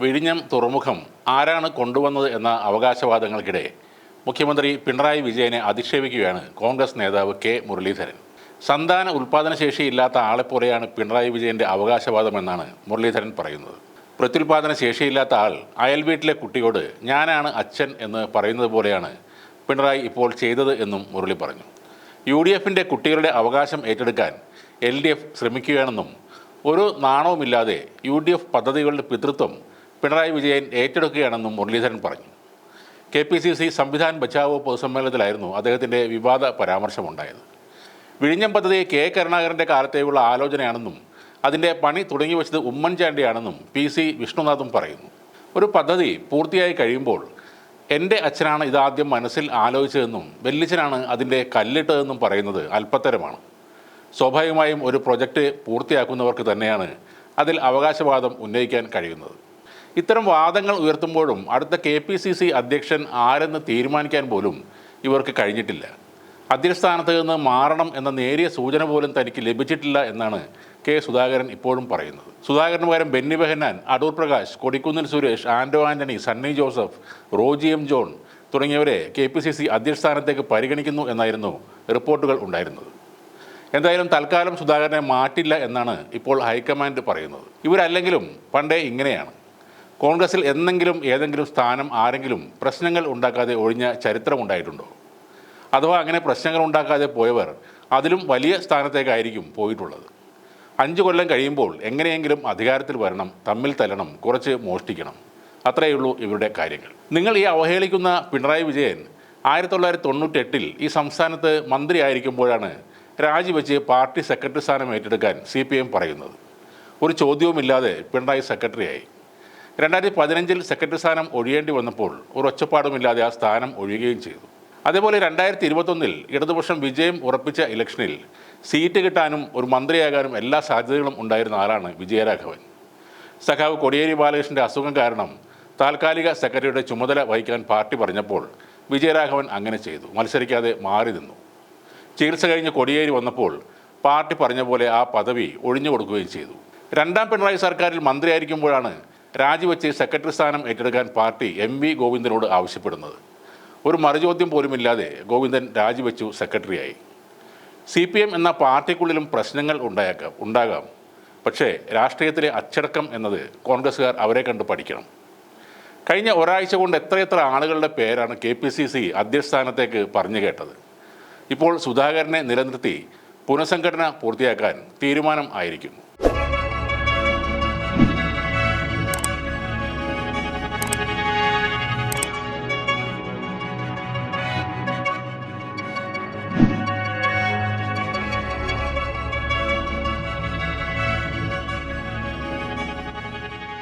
വിഴിഞ്ഞം തുറമുഖം ആരാണ് കൊണ്ടുവന്നത് എന്ന അവകാശവാദങ്ങൾക്കിടെ മുഖ്യമന്ത്രി പിണറായി വിജയനെ അധിക്ഷേപിക്കുകയാണ് കോൺഗ്രസ് നേതാവ് കെ മുരളീധരൻ. സന്താന ഉൽപാദനശേഷി ഇല്ലാത്ത ആളെപ്പോലെയാണ് പിണറായി വിജയന്റെ അവകാശവാദമെന്നാണ് മുരളീധരൻ പറയുന്നത്. പ്രത്യുൽപാദന ശേഷിയില്ലാത്ത ആൾ അയൽ വീട്ടിലെ കുട്ടിയോട് ഞാനാണ് അച്ഛൻ എന്ന് പറയുന്നത് പോലെയാണ് പിണറായി ഇപ്പോൾ ചെയ്തത് എന്നും മുരളി പറഞ്ഞു. യു ഡി എഫിന്റെ കുട്ടികളുടെ അവകാശം ഏറ്റെടുക്കാൻ എൽ ഡി എഫ് ശ്രമിക്കുകയാണെന്നും ഒരു നാണവുമില്ലാതെ യു ഡി എഫ് പദ്ധതികളുടെ പിതൃത്വം പിണറായി വിജയൻ ഏറ്റെടുക്കുകയാണെന്നും മുരളീധരൻ പറഞ്ഞു. K P C C Samvidhan Bachao പൊതുസമ്മേളനത്തിലായിരുന്നു അദ്ദേഹത്തിന്റെ വിവാദ പരാമർശമുണ്ടായത്. വിഴിഞ്ഞം പദ്ധതി കെ കരുണാകരന്റെ കാലത്തേക്കുള്ള ആലോചനയാണെന്നും അതിന്റെ പണി തുടങ്ങി വെച്ചത് ഉമ്മൻചാണ്ടിയാണെന്നും പി സി വിഷ്ണുനാഥും പറയുന്നു. ഒരു പദ്ധതി പൂർത്തിയായി കഴിയുമ്പോൾ എന്റെ അച്ഛനാണ് ഇതാദ്യം മനസ്സിൽ ആലോചിച്ചതെന്നും വെല്ലിച്ചനാണ് അതിന്റെ കല്ലിട്ടതെന്നും പറയുന്നത് അല്പത്തരമാണ്. സ്വാഭാവികമായും ഒരു പ്രൊജക്റ്റ് പൂർത്തിയാക്കുന്നവർക്ക് തന്നെയാണ് അതിൽ അവകാശവാദം ഉന്നയിക്കാൻ കഴിയുന്നത്. ഇത്തരം വാദങ്ങൾ ഉയർത്തുമ്പോഴും അടുത്ത കെ പി സി സി അധ്യക്ഷൻ ആരെന്ന് തീരുമാനിക്കാൻ പോലും ഇവർക്ക് കഴിഞ്ഞിട്ടില്ല. അധ്യക്ഷസ്ഥാനത്ത് നിന്ന് മാറണം എന്ന നേരിയ സൂചന പോലും തനിക്ക് ലഭിച്ചിട്ടില്ല എന്നാണ് കെ സുധാകരൻ ഇപ്പോഴും പറയുന്നത്. സുധാകരന് പകരം ബെന്നി ബെഹന്നാൻ അടൂർ പ്രകാശ് കൊടിക്കുന്നിൽ സുരേഷ് ആൻഡോ ആന്റണി സണ്ണി ജോസഫ് റോജി എം ജോൺ തുടങ്ങിയവരെ കെ പി സി സി അധ്യക്ഷസ്ഥാനത്തേക്ക് പരിഗണിക്കുന്നു എന്നായിരുന്നു റിപ്പോർട്ടുകൾ ഉണ്ടായിരുന്നത്. എന്തായാലും തൽക്കാലം സുധാകരനെ മാറ്റില്ല എന്നാണ് ഇപ്പോൾ ഹൈക്കമാൻഡ് പറയുന്നത്. ഇവരല്ലെങ്കിലും പണ്ടേ ഇങ്ങനെയാണ്. കോൺഗ്രസിൽ എന്നെങ്കിലും ഏതെങ്കിലും സ്ഥാനം ആരെങ്കിലും പ്രശ്നങ്ങൾ ഉണ്ടാക്കാതെ ഒഴിഞ്ഞ ചരിത്രമുണ്ടായിട്ടുണ്ടോ അഥവാ അങ്ങനെ പ്രശ്നങ്ങൾ ഉണ്ടാക്കാതെ പോയവർ അതിലും വലിയ സ്ഥാനത്തേക്കായിരിക്കും പോയിട്ടുള്ളത്. അഞ്ച് കൊല്ലം കഴിയുമ്പോൾ എങ്ങനെയെങ്കിലും അധികാരത്തിൽ വരണം തമ്മിൽ തല്ലണം കുറച്ച് മോഷ്ടിക്കണം. അത്രയേ ഉള്ളൂ ഇവരുടെ കാര്യങ്ങൾ. നിങ്ങൾ ഈ അവഹേളിക്കുന്ന പിണറായി വിജയൻ ആയിരത്തി തൊള്ളായിരത്തി തൊണ്ണൂറ്റെട്ടിൽ ഈ സംസ്ഥാനത്ത് മന്ത്രിയായിരിക്കുമ്പോഴാണ് രാജിവെച്ച് പാർട്ടി സെക്രട്ടറി സ്ഥാനം ഏറ്റെടുക്കാൻ സി പി എം പറയുന്നത്. ഒരു ചോദ്യവുമില്ലാതെ പിണറായി സെക്രട്ടറിയായി. രണ്ടായിരത്തി പതിനഞ്ചിൽ സെക്രട്ടറി സ്ഥാനം ഒഴിയേണ്ടി വന്നപ്പോൾ ഒരു ഒച്ചപ്പാടുമില്ലാതെ ആ സ്ഥാനം ഒഴിയുകയും ചെയ്തു. അതേപോലെ രണ്ടായിരത്തി ഇരുപത്തൊന്നിൽ ഇടതുപക്ഷം വിജയം ഉറപ്പിച്ച ഇലക്ഷനിൽ സീറ്റ് കിട്ടാനും ഒരു മന്ത്രിയാകാനും എല്ലാ സാധ്യതകളും ഉണ്ടായിരുന്ന ആളാണ് വിജയരാഘവൻ. സഖാവ് കൊടിയേരി ബാലകൃഷ്ണന്റെ അസുഖം കാരണം താൽക്കാലിക സെക്രട്ടറിയുടെ ചുമതല വഹിക്കാൻ പാർട്ടി പറഞ്ഞപ്പോൾ വിജയരാഘവൻ അങ്ങനെ ചെയ്തു. മത്സരിക്കാതെ മാറി നിന്നു. ചികിത്സ കഴിഞ്ഞ് കൊടിയേരി വന്നപ്പോൾ പാർട്ടി പറഞ്ഞ പോലെ ആ പദവി ഒഴിഞ്ഞു കൊടുക്കുകയും ചെയ്തു. രണ്ടാം പിണറായി സർക്കാരിൽ മന്ത്രിയായിരിക്കുമ്പോഴാണ് രാജിവെച്ച് സെക്രട്ടറി സ്ഥാനം ഏറ്റെടുക്കാൻ പാർട്ടി എം വി ഗോവിന്ദനോട് ആവശ്യപ്പെടുന്നത്. ഒരു മറുചോദ്യം പോലുമില്ലാതെ ഗോവിന്ദൻ രാജിവെച്ചു സെക്രട്ടറിയായി. സി പി എം എന്ന പാർട്ടിക്കുള്ളിലും പ്രശ്നങ്ങൾ ഉണ്ടായേക്കാം ഉണ്ടാകാം. പക്ഷേ രാഷ്ട്രീയത്തിലെ അച്ചടക്കം എന്നത് കോൺഗ്രസ്സുകാർ അവരെ കണ്ട് പഠിക്കണം. കഴിഞ്ഞ ഒരാഴ്ച കൊണ്ട് എത്രയെത്ര ആളുകളുടെ പേരാണ് കെ പി സി സി അധ്യക്ഷസ്ഥാനത്തേക്ക് പറഞ്ഞു കേട്ടത്. ഇപ്പോൾ സുധാകരനെ നിലനിർത്തി പുനഃസംഘടന പൂർത്തിയാക്കാൻ തീരുമാനം ആയിരിക്കുന്നു.